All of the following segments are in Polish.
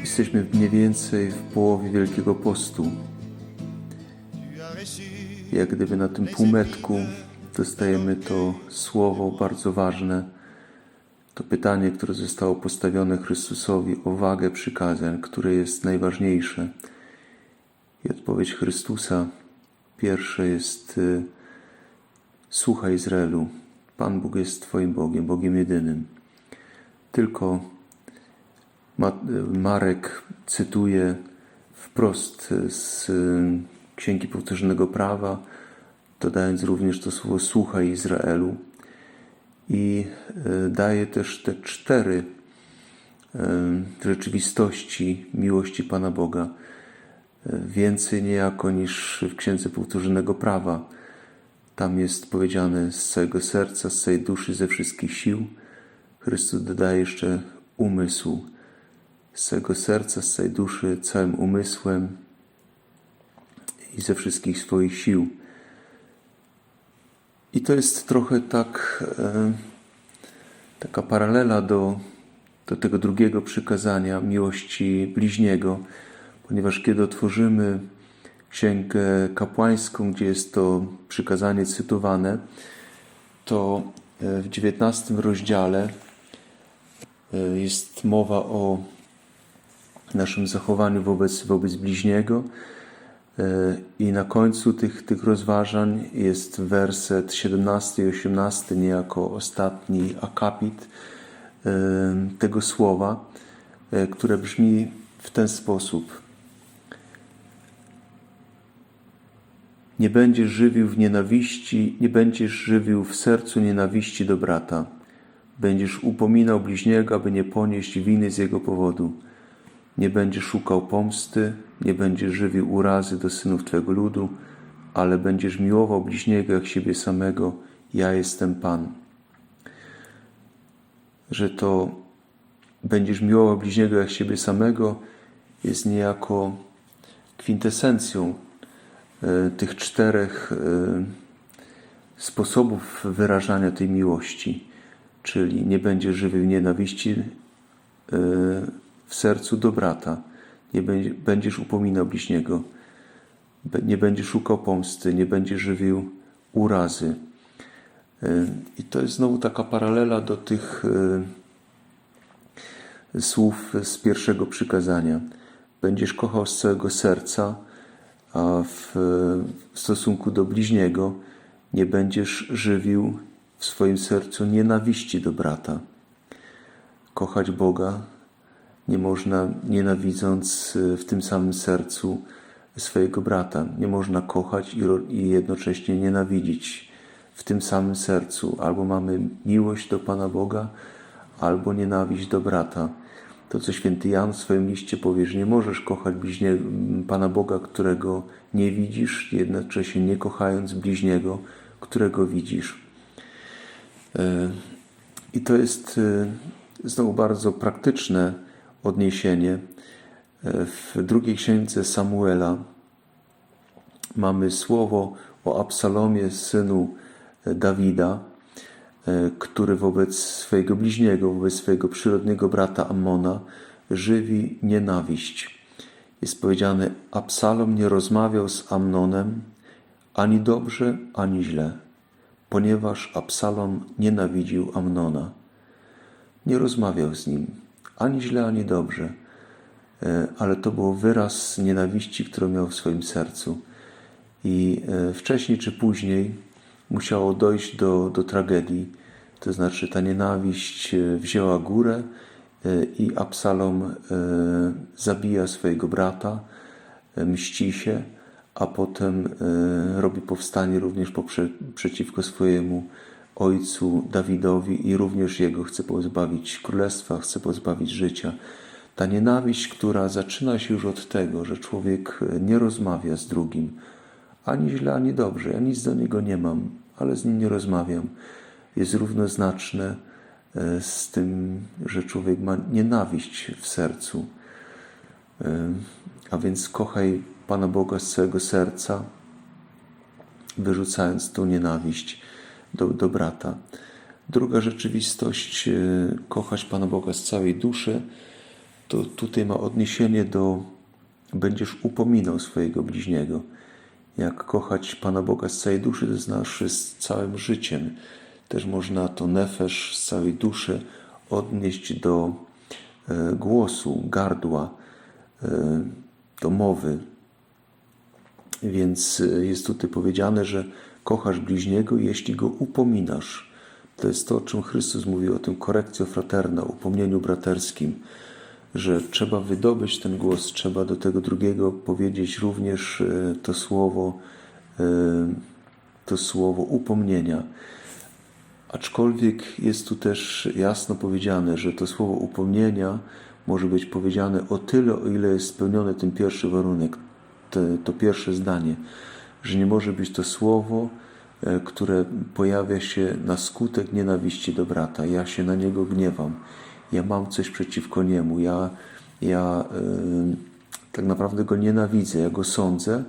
Jesteśmy mniej więcej w połowie Wielkiego Postu. Jak gdyby na tym półmetku dostajemy to słowo bardzo ważne, to pytanie, które zostało postawione Chrystusowi o wagę przykazań, które jest najważniejsze. I odpowiedź Chrystusa pierwsze jest y, Słuchaj Izraelu, Pan Bóg jest Twoim Bogiem, Bogiem jedynym. Tylko Ma- Marek cytuje wprost z y, Księgi Powtórzonego Prawa, dodając również to słowo słuchaj Izraelu i y, daje też te cztery y, rzeczywistości miłości Pana Boga. Y, Więcej niejako niż w Księdze Powtórzonego Prawa. Tam jest powiedziane z całego serca, z całej duszy, ze wszystkich sił. Chrystus dodaje jeszcze umysł z całego serca, z całej duszy, całym umysłem i ze wszystkich swoich sił. I to jest trochę tak, e, taka paralela do, do tego drugiego przykazania miłości bliźniego, ponieważ kiedy otworzymy Księgę Kapłańską, gdzie jest to przykazanie cytowane, to e, w XIX rozdziale e, jest mowa o naszym zachowaniu wobec, wobec bliźniego. E, I na końcu tych, tych rozważań jest werset 17 i 18, niejako ostatni akapit e, tego słowa, e, które brzmi w ten sposób. Nie będziesz żywił w nienawiści, nie będziesz żywił w sercu nienawiści do brata. Będziesz upominał bliźniego, aby nie ponieść winy z jego powodu. Nie będziesz szukał pomsty, nie będziesz żywił urazy do synów Twego ludu, ale będziesz miłował bliźniego jak siebie samego. Ja jestem Pan. Że to będziesz miłował bliźniego jak siebie samego jest niejako kwintesencją e, tych czterech e, sposobów wyrażania tej miłości. Czyli nie będziesz żywił nienawiści e, w sercu do brata. Nie będzie- będziesz upominał bliźniego. Nie będziesz szukał pomsty, nie będziesz żywił urazy. Y, I to jest znowu taka paralela do tych y, słów z pierwszego przykazania. Będziesz kochał z całego serca, a w stosunku do bliźniego nie będziesz żywił w swoim sercu nienawiści do brata. Kochać Boga nie można nienawidząc y, w tym samym sercu swojego brata. Nie można kochać i, jednocześnie nienawidzić w tym samym sercu. Albo mamy miłość do Pana Boga, albo nienawiść do brata. To, co święty Jan w swoim liście powie, że nie możesz kochać bliźnie, m, Pana Boga, którego nie widzisz, jednocześnie nie kochając bliźniego, którego widzisz. E, I to jest e, znowu bardzo praktyczne odniesienie. E, W drugiej księdze Samuela mamy słowo o Absalomie, synu e, Dawida, e, który wobec swojego bliźniego, wobec swojego przyrodniego brata Ammona żywi nienawiść. Jest powiedziane: Absalom nie rozmawiał z Amnonem ani dobrze, ani źle, ponieważ Absalom nienawidził Amnona. Nie rozmawiał z nim ani źle, ani dobrze, E, ale to był wyraz nienawiści, którą miał w swoim sercu. I e, wcześniej czy później musiało dojść do, do tragedii. To znaczy, ta nienawiść e, wzięła górę i Absalom zabija swojego brata, mści się, a potem robi powstanie również poprze, przeciwko swojemu ojcu Dawidowi i również jego chce pozbawić królestwa, chce pozbawić życia. Ta nienawiść, która zaczyna się już od tego, że człowiek nie rozmawia z drugim, ani źle, ani dobrze. Ja nic do niego nie mam, ale z nim nie rozmawiam. Jest równoznaczne e, z tym, że człowiek ma nienawiść w sercu. E, A więc kochaj Pana Boga z całego serca, wyrzucając tą nienawiść do, do brata. Druga rzeczywistość, e, kochać Pana Boga z całej duszy, to tutaj ma odniesienie do będziesz upominał swojego bliźniego. Jak kochać Pana Boga z całej duszy, to znaczy z całym życiem. Też można to nefesz z całej duszy odnieść do e, głosu, gardła, e, do mowy. Więc jest tutaj powiedziane, że kochasz bliźniego, jeśli go upominasz. To jest to, o czym Chrystus mówił, o tym korekcjo fraterna, upomnieniu braterskim, że trzeba wydobyć ten głos, trzeba do tego drugiego powiedzieć również e, to słowo, e, to słowo upomnienia. Aczkolwiek jest tu też jasno powiedziane, że to słowo upomnienia może być powiedziane o tyle, o ile jest spełniony ten pierwszy warunek, te, to pierwsze zdanie, że nie może być to słowo, e, które pojawia się na skutek nienawiści do brata. Ja się na niego gniewam, ja mam coś przeciwko niemu, ja, ja e, tak naprawdę go nienawidzę, ja go sądzę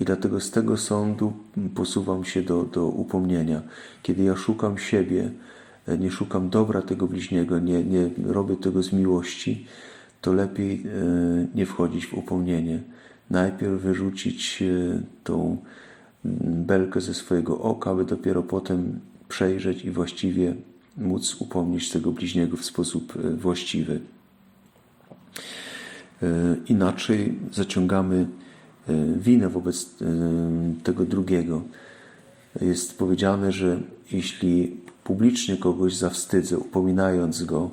i dlatego z tego sądu posuwam się do, do upomnienia. Kiedy ja szukam siebie, e, nie szukam dobra tego bliźniego, nie, nie robię tego z miłości, to lepiej e, nie wchodzić w upomnienie. Najpierw wyrzucić e, tą mm, belkę ze swojego oka, aby dopiero potem przejrzeć i właściwie móc upomnieć tego bliźniego w sposób e, właściwy. E, Inaczej zaciągamy winę wobec tego drugiego. Jest powiedziane, że jeśli publicznie kogoś zawstydzę, upominając go,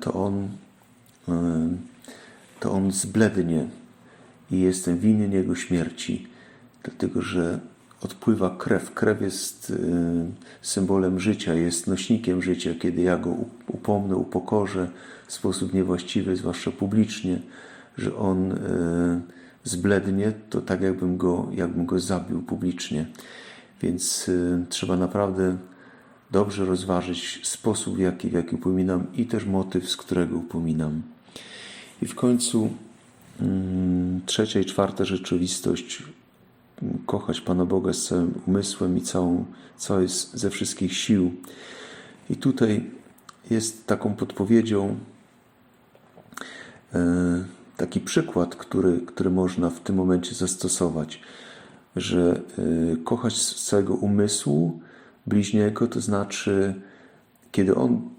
to on, to on zblednie i jestem winien jego śmierci, dlatego że odpływa krew. Krew jest e, symbolem życia, jest nośnikiem życia. Kiedy ja go up- upomnę, upokorzę w sposób niewłaściwy, zwłaszcza publicznie, że on e, zblednie, to tak jakbym go, jakbym go zabił publicznie. Więc e, trzeba naprawdę dobrze rozważyć sposób, w jaki, w jaki upominam i też motyw, z którego upominam. I w końcu trzecia i czwarta rzeczywistość mm, kochać Pana Boga z całym umysłem i całą, całej, ze wszystkich sił. I tutaj jest taką podpowiedzią e, taki przykład, który, który można w tym momencie zastosować, że e, kochać z całego umysłu bliźniego, to znaczy, kiedy on,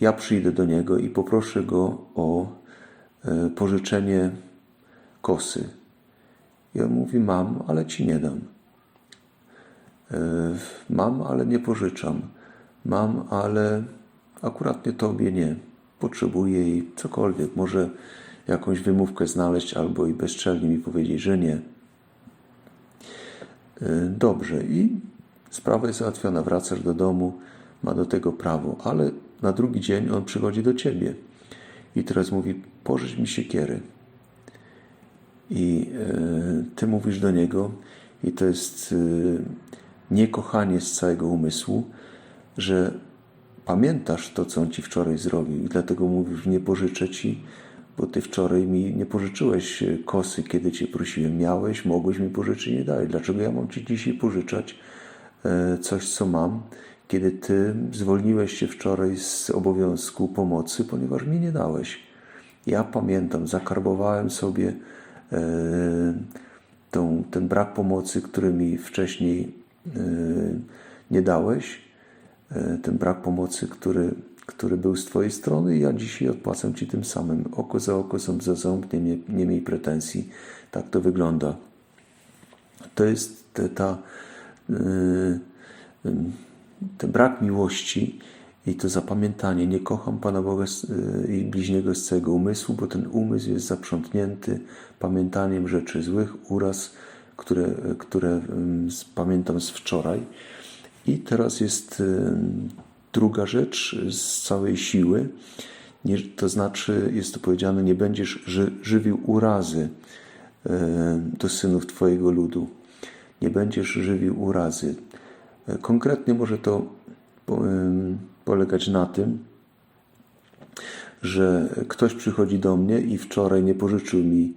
ja przyjdę do niego i poproszę go o pożyczenie kosy. I on mówi: Mam, ale ci nie dam. E, Mam, ale nie pożyczam. Mam, ale akurat nie tobie nie. Potrzebuję jej cokolwiek. Może jakąś wymówkę znaleźć albo i bezczelnie mi powiedzieć, że nie. E, Dobrze, i sprawa jest załatwiona. Wracasz do domu, ma do tego prawo, ale na drugi dzień on przychodzi do ciebie i teraz mówi: Pożycz mi siekiery. I e, ty mówisz do niego, i to jest e, niekochanie z całego umysłu, że pamiętasz to, co on ci wczoraj zrobił, i dlatego mówisz: Nie pożyczę ci, bo ty wczoraj mi nie pożyczyłeś e, kosy, kiedy cię prosiłem. Miałeś, mogłeś mi pożyczyć, nie dałeś. Dlaczego ja mam ci dzisiaj pożyczać coś, co mam, kiedy ty zwolniłeś się wczoraj z obowiązku pomocy, ponieważ mi nie dałeś? Ja pamiętam, zakarbowałem sobie e, tą, ten brak pomocy, który mi wcześniej e, nie dałeś, e, ten brak pomocy, który, który był z Twojej strony, i ja dzisiaj odpłacam Ci tym samym. Oko za oko, ząb za ząb, nie, mie- nie miej pretensji. Tak to wygląda. To jest ta, yy, yy, ten brak miłości i to zapamiętanie. Nie kocham Pana Boga i bliźniego z całego umysłu, bo ten umysł jest zaprzątnięty pamiętaniem rzeczy złych, uraz, które, które z- pamiętam z wczoraj. I teraz jest ym, druga rzecz z całej siły. To znaczy, jest to powiedziane, nie będziesz ży, żywił urazy e, do synów Twojego ludu. Nie będziesz żywił urazy. Konkretnie może to polegać na tym, że ktoś przychodzi do mnie i wczoraj nie pożyczył mi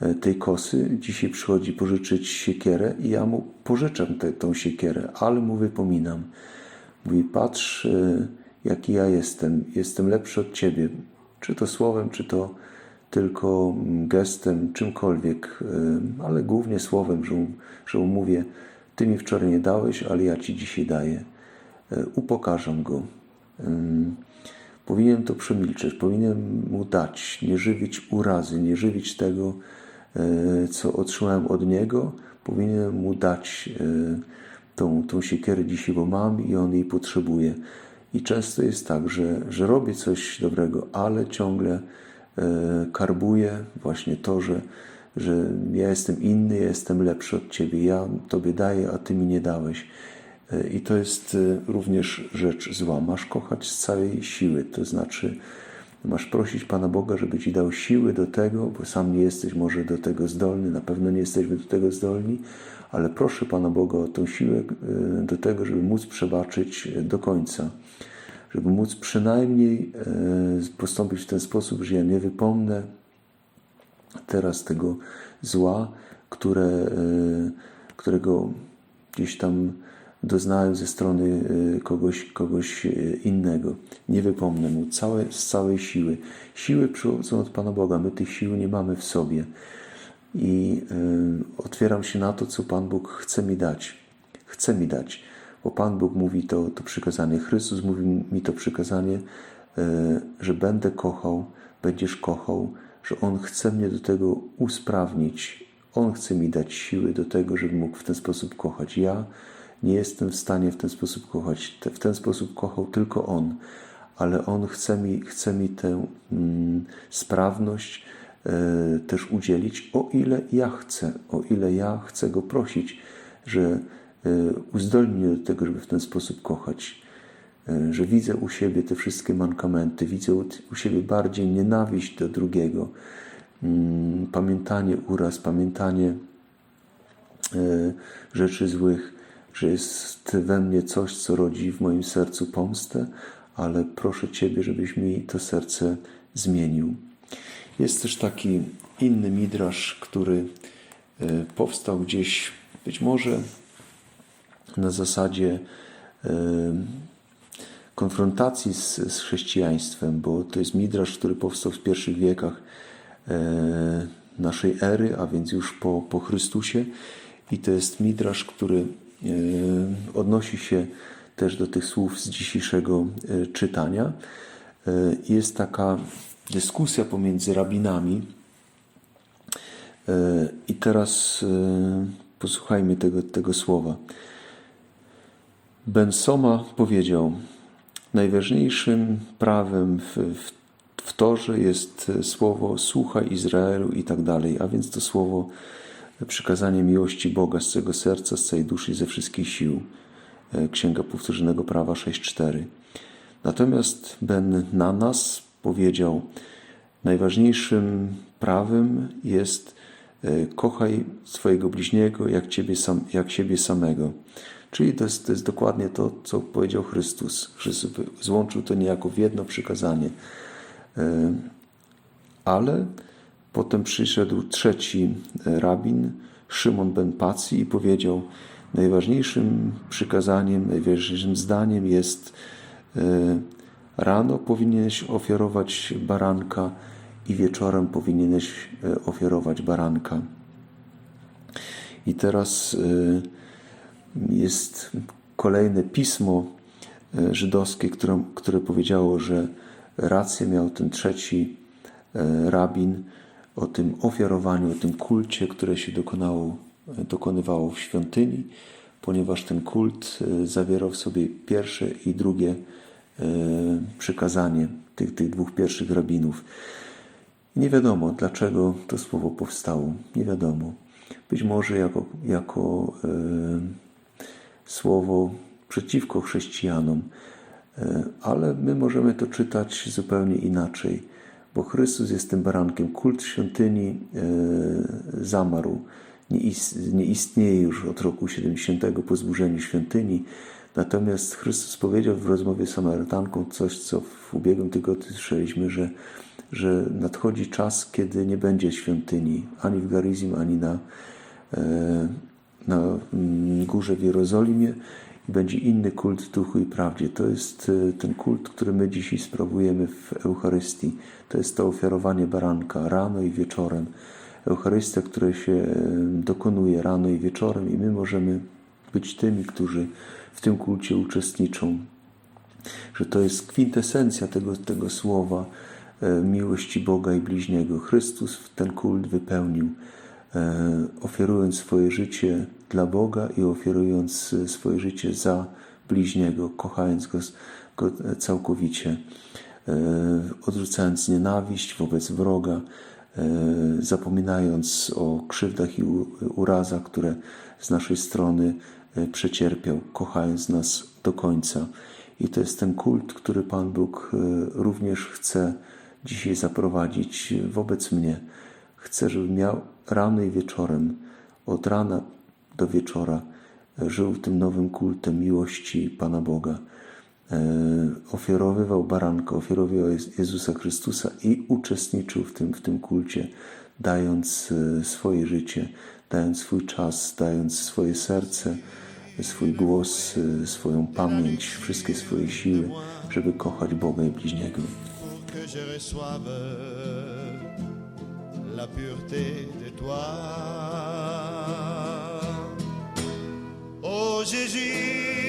e, tej kosy, dzisiaj przychodzi pożyczyć siekierę i ja mu pożyczam tę tą siekierę, ale mu wypominam. Mówi, patrz, e, jaki ja jestem, jestem lepszy od ciebie, czy to słowem, czy to tylko mm, gestem, czymkolwiek, e, ale głównie słowem, że, mu- że mu mówię, ty mi wczoraj nie dałeś, ale ja ci dzisiaj daję. E, Upokarzam go. Powinien to przemilczeć, powinien mu dać, nie żywić urazy, nie żywić tego, e, co otrzymałem od niego. Powinienem mu dać e, tą, tą siekierę dzisiaj, bo mam i on jej potrzebuje. I często jest tak, że, że robię coś dobrego, ale ciągle karbuję właśnie to, że, że ja jestem inny, ja jestem lepszy od ciebie, ja tobie daję, a ty mi nie dałeś. E, I to jest e, również rzecz zła. Masz kochać z całej siły, to znaczy masz prosić Pana Boga, żeby Ci dał siły do tego, bo sam nie jesteś może do tego zdolny, na pewno nie jesteśmy do tego zdolni, ale proszę Pana Boga o tą siłę e, do tego, żeby móc przebaczyć do końca. Żeby móc przynajmniej postąpić w ten sposób, że ja nie wypomnę teraz tego zła, które, e, którego gdzieś tam doznałem ze strony e, kogoś, kogoś e, innego. Nie wypomnę mu całe, z całej siły. Siły przychodzą od Pana Boga. My tych sił nie mamy w sobie. I otwieram się na to, co Pan Bóg chce mi dać. Chce mi dać. Bo Pan Bóg mówi to, to przykazanie. Chrystus mówi mi to przykazanie, że będę kochał, będziesz kochał, że On chce mnie do tego usprawnić. On chce mi dać siły do tego, żebym mógł w ten sposób kochać. Ja nie jestem w stanie w ten sposób kochać. W ten sposób kochał tylko On, ale On chce mi, chce mi tę mm, sprawność e, też udzielić, o ile ja chcę, o ile ja chcę Go prosić, że e, uzdolni mnie do tego, żeby w ten sposób kochać. E, Że widzę u siebie te wszystkie mankamenty, widzę u, siebie bardziej nienawiść do drugiego, mm, pamiętanie uraz, pamiętanie e, rzeczy złych, że jest we mnie coś, co rodzi w moim sercu pomstę, ale proszę Ciebie, żebyś mi to serce zmienił. Jest też taki inny midrasz, który e, powstał gdzieś, być może na zasadzie konfrontacji z, z chrześcijaństwem, bo to jest midrasz, który powstał w pierwszych wiekach e, naszej ery, a więc już po, po Chrystusie. I to jest midrasz, który e, odnosi się też do tych słów z dzisiejszego e, czytania. E, Jest taka dyskusja pomiędzy rabinami. E, I teraz e, posłuchajmy tego, tego słowa. Ben Soma powiedział: Najważniejszym prawem w, w, w Torze jest słowo słuchaj Izraelu i tak dalej, a więc to słowo przykazanie miłości Boga z całego serca, z całej duszy i ze wszystkich sił. E, Księga Powtórzonego Prawa 6.4. Natomiast Ben Nanas powiedział: Najważniejszym prawem jest e, kochaj swojego bliźniego jak, ciebie sam, jak siebie samego. Czyli to jest, to jest dokładnie to, co powiedział Chrystus. Chrystus złączył to niejako w jedno przykazanie. E, Ale potem przyszedł trzeci e, rabin, Szymon ben Paci i powiedział, najważniejszym przykazaniem, najważniejszym zdaniem jest e, rano powinieneś ofiarować baranka i wieczorem powinieneś ofiarować baranka. I teraz jest kolejne pismo e, żydowskie, które, które powiedziało, że rację miał ten trzeci e, rabin o tym ofiarowaniu, o tym kulcie, które się dokonało, e, dokonywało w świątyni, ponieważ ten kult zawierał w sobie pierwsze i drugie przykazanie tych, tych dwóch pierwszych rabinów. Nie wiadomo, dlaczego to słowo powstało. Nie wiadomo. Być może jako, jako słowo przeciwko chrześcijanom, e, ale my możemy to czytać zupełnie inaczej, bo Chrystus jest tym barankiem. Kult świątyni e, zamarł. Nie, ist, nie istnieje już od roku 70 po zburzeniu świątyni. Natomiast Chrystus powiedział w rozmowie z Samarytanką coś, co w ubiegłym tygodniu słyszeliśmy, że, że nadchodzi czas, kiedy nie będzie świątyni ani w Garizim, ani na, e, na mm, górze w Jerozolimie i będzie inny kult duchu i prawdzie. To jest e, ten kult, który my dzisiaj sprawujemy w Eucharystii. To jest to ofiarowanie baranka rano i wieczorem. Eucharystia, która się e, dokonuje rano i wieczorem i my możemy być tymi, którzy w tym kulcie uczestniczą. Że to jest kwintesencja tego, tego słowa e, miłości Boga i bliźniego. Chrystus ten kult wypełnił, ofiarując swoje życie dla Boga i ofiarując e, swoje życie za bliźniego, kochając go, go całkowicie, e, odrzucając nienawiść wobec wroga, e, zapominając o krzywdach i urazach, które z naszej strony e, przecierpiał, kochając nas do końca. I to jest ten kult, który Pan Bóg e, również chce dzisiaj zaprowadzić wobec mnie. Chce, żebym miał rano i wieczorem, od rana do wieczora, żył tym nowym kultem miłości Pana Boga. E, ofiarowywał baranka, ofiarowywał Jez- Jezusa Chrystusa i uczestniczył w tym, w tym kulcie, dając e, swoje życie, dając swój czas, dając swoje serce, swój głos, e, swoją pamięć, wszystkie swoje siły, żeby kochać Boga i bliźniego. La pureté de toi. Oh Jésus,